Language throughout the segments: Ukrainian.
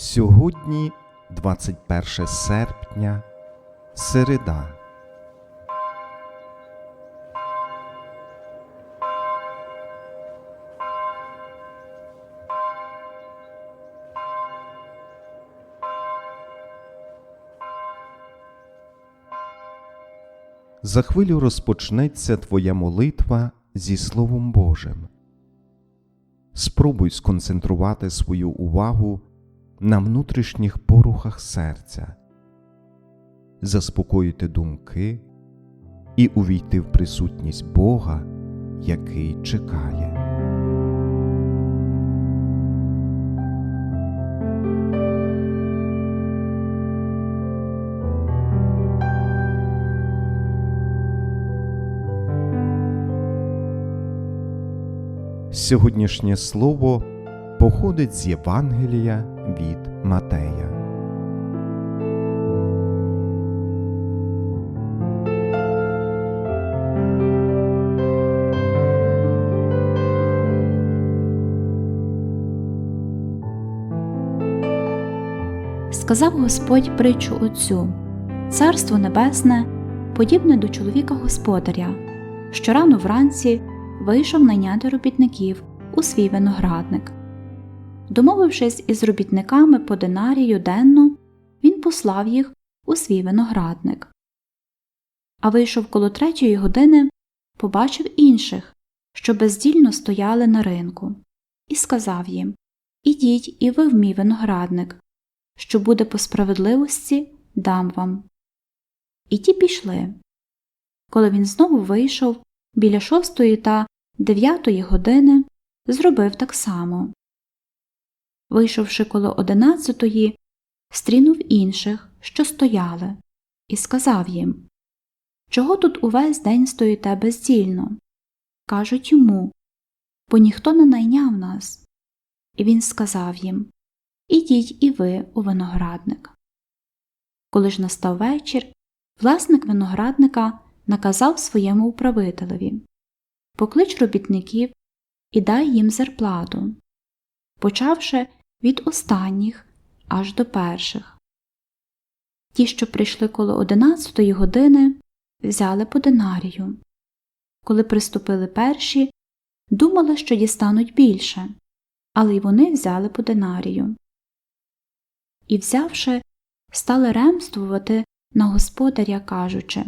Сьогодні 21 серпня, середа. За хвилю розпочнеться твоя молитва зі Словом Божим. Спробуй сконцентрувати свою увагу на внутрішніх порухах серця, заспокоїти думки і увійти в присутність Бога, який чекає. Сьогоднішнє слово походить з Євангелія від Матея. Сказав Господь притчу оцю Царство Небесне, подібне до чоловіка господаря, що рано вранці вийшов найняти робітників у свій виноградник. Домовившись із робітниками по динарію денно, він послав їх у свій виноградник. А вийшов коло третьої години, побачив інших, що бездільно стояли на ринку, і сказав їм Ідіть і ви в мій виноградник, що буде по справедливості, дам вам. І ті пішли. Коли він знову вийшов біля шостої та дев'ятої години, зробив так само. Вийшовши коло одинадцятої, стрінув інших, що стояли, і сказав їм Чого тут увесь день стоїте бездільно? Кажуть йому Бо ніхто не найняв нас. І він сказав їм Ідіть і ви у виноградник. Коли ж настав вечір, власник виноградника наказав своєму управителеві Поклич робітників і дай їм зарплату, почавши від останніх аж до перших. Ті, що прийшли коло одинадцятої години, взяли по динарію. Коли приступили перші, думали, що дістануть більше, але й вони взяли по динарію. І, взявши, стали ремствувати на господаря, кажучи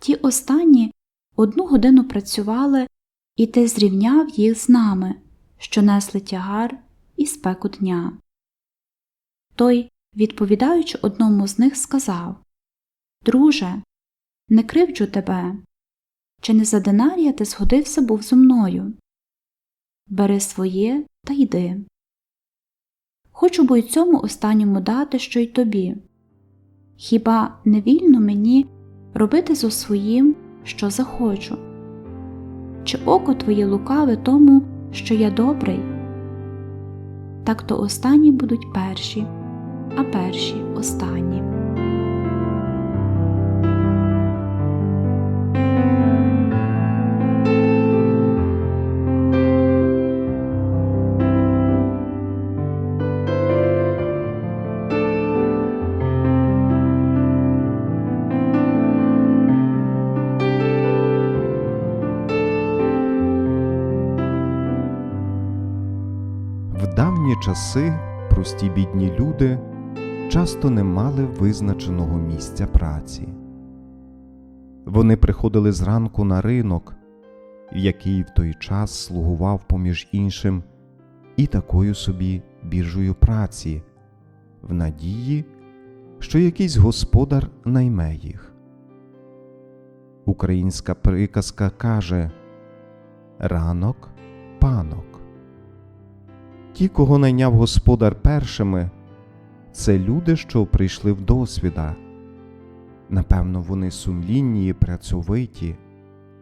Ті останні одну годину працювали, і ти зрівняв їх з нами, що несли тягар і спеку дня. Той, відповідаючи одному з них, сказав Друже, не кривджу тебе. Чи не за динарія ти згодився був зо мною? Бери своє та йди. Хочу бо й цьому останньому дати, що й тобі. Хіба не вільно мені робити зо своїм, що захочу? Чи око твоє лукаве тому, що я добрий? Так то останні будуть перші, а перші останні. Часи прості бідні люди часто не мали визначеного місця праці. Вони приходили зранку на ринок, який в той час слугував поміж іншим і такою собі біржею праці, в надії, що якийсь господар найме їх. Українська приказка каже Ранок панок. Ті, кого найняв господар першими, це люди, що прийшли в досвіда. Напевно, вони сумлінні і працьовиті,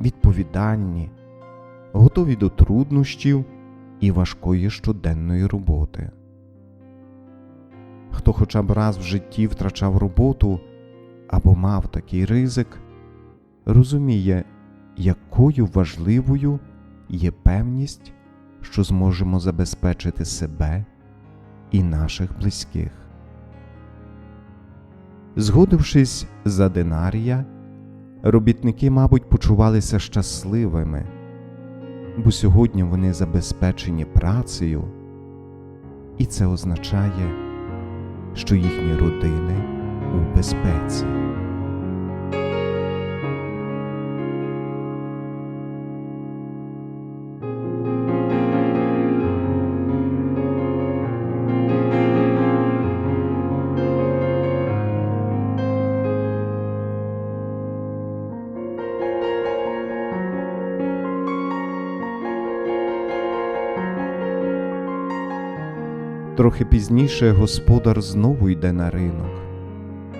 відповідальні, готові до труднощів і важкої щоденної роботи. Хто хоча б раз в житті втрачав роботу або мав такий ризик, розуміє, якою важливою є певність що зможемо забезпечити себе і наших близьких. Згодившись за динарія, робітники, мабуть, почувалися щасливими, бо сьогодні вони забезпечені працею, і це означає, що їхні родини у безпеці. Трохи пізніше господар знову йде на ринок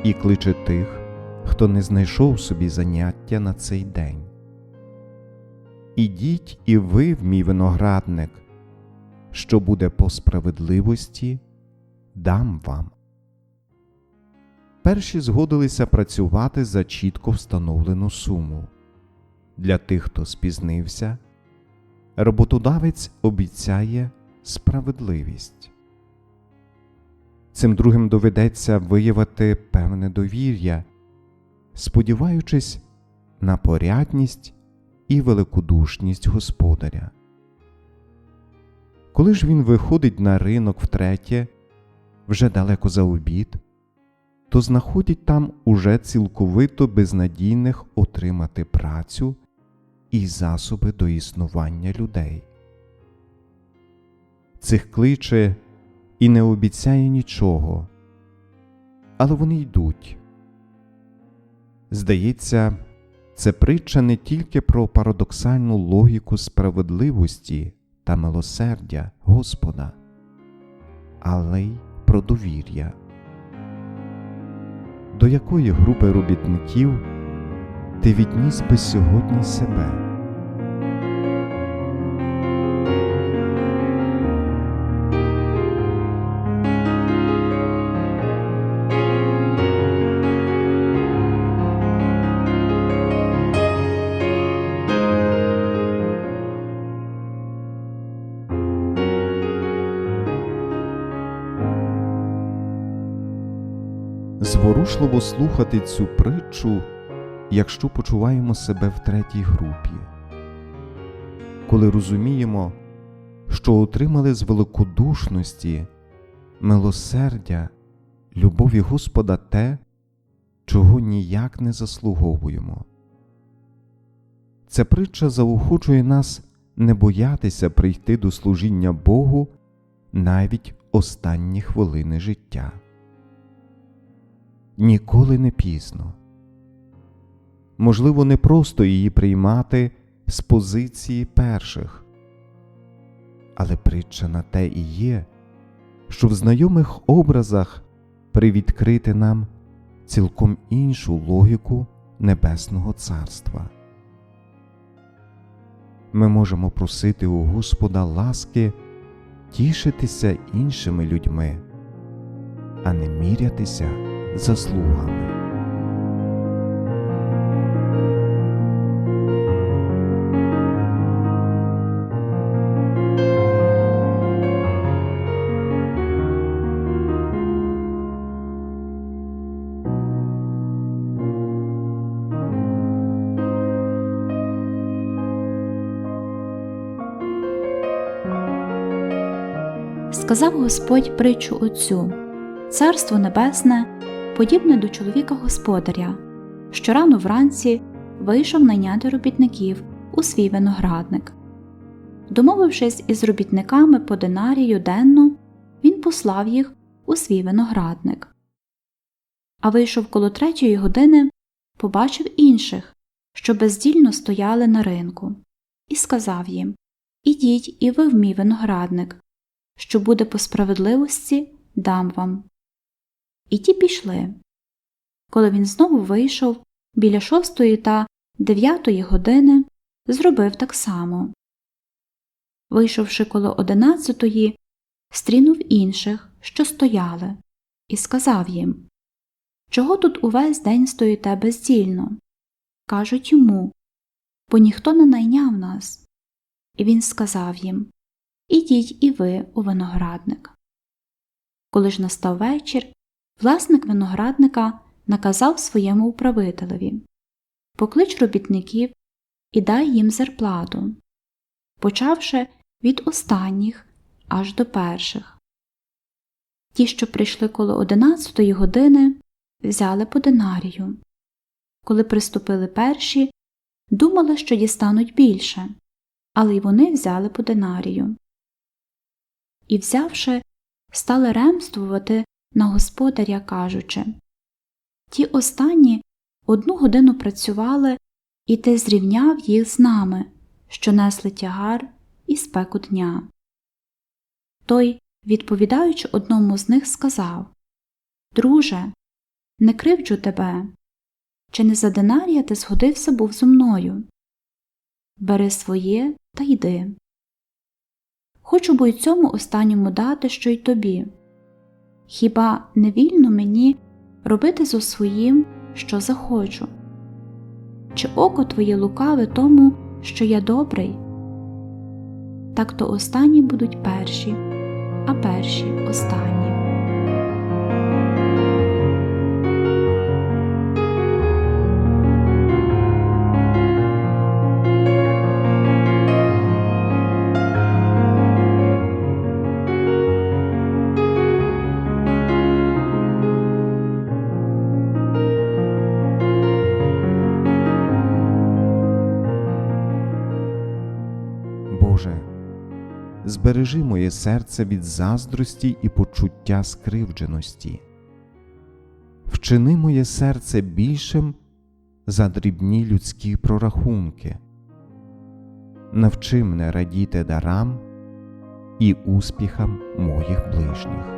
і кличе тих, хто не знайшов собі заняття на цей день. Ідіть і ви в мій виноградник, що буде по справедливості, дам вам. Перші згодилися працювати за чітко встановлену суму. Для тих, хто спізнився, роботодавець обіцяє справедливість. Цим другим доведеться виявити певне довір'я, сподіваючись на порядність і великодушність господаря. Коли ж він виходить на ринок втретє, вже далеко за обід, то знаходять там уже цілковито безнадійних отримати працю і засоби до існування людей. Цих кличе і не обіцяє нічого, але вони йдуть. Здається, це притча не тільки про парадоксальну логіку справедливості та милосердя Господа, але й про довір'я. До якої групи робітників ти відніс би сьогодні себе? Зворушливо слухати цю притчу, якщо почуваємо себе в третій групі, коли розуміємо, що отримали з великодушності, милосердя, любові Господа те, чого ніяк не заслуговуємо. Ця притча заохочує нас не боятися прийти до служіння Богу навіть останні хвилини життя. Ніколи не пізно. Можливо, не просто її приймати з позиції перших, але притча на те і є, що в знайомих образах привідкрити нам цілком іншу логіку Небесного Царства. Ми можемо просити у Господа ласки тішитися іншими людьми, а не мірятися заслугами. Сказав Господь притчу оцю Царство Небесне подібне до чоловіка господаря, що рано вранці вийшов найняти робітників у свій виноградник. Домовившись із робітниками по динарію денно, він послав їх у свій виноградник. А вийшов коло третьої години, побачив інших, що бездільно стояли на ринку, і сказав їм Ідіть і ви в мій виноградник, що буде по справедливості, дам вам. І ті пішли. Коли він знову вийшов біля шостої та дев'ятої години, зробив так само. Вийшовши коло одинадцятої, стрінув інших, що стояли, і сказав їм Чого тут увесь день стоїте бездільно? Кажуть йому Бо ніхто не найняв нас. І він сказав їм Ідіть і ви у виноградник. Коли ж настав вечір, власник виноградника наказав своєму управителеві Поклич робітників і дай їм зарплату, почавши від останніх аж до перших. Ті, що прийшли коло одинадцятої години, взяли по динарію. Коли приступили перші, думали, що дістануть більше, але й вони взяли по динарію. І, взявши, стали ремствувати на господаря, кажучи Ті останні одну годину працювали, і ти зрівняв їх з нами, що несли тягар і спеку дня. Той, відповідаючи одному з них, сказав Друже, не кривджу тебе. Чи не за динарія ти згодився був зо мною? Бери своє та йди. Хочу бо й цьому останньому дати, що й тобі. Хіба не вільно мені робити зо своїм, що захочу? Чи око твоє лукаве тому, що я добрий? Так то останні будуть перші, а перші останні. Збережи моє серце від заздрості і почуття скривдженості. Вчини моє серце більшим за дрібні людські прорахунки. Навчи мене радіти дарам і успіхам моїх ближніх.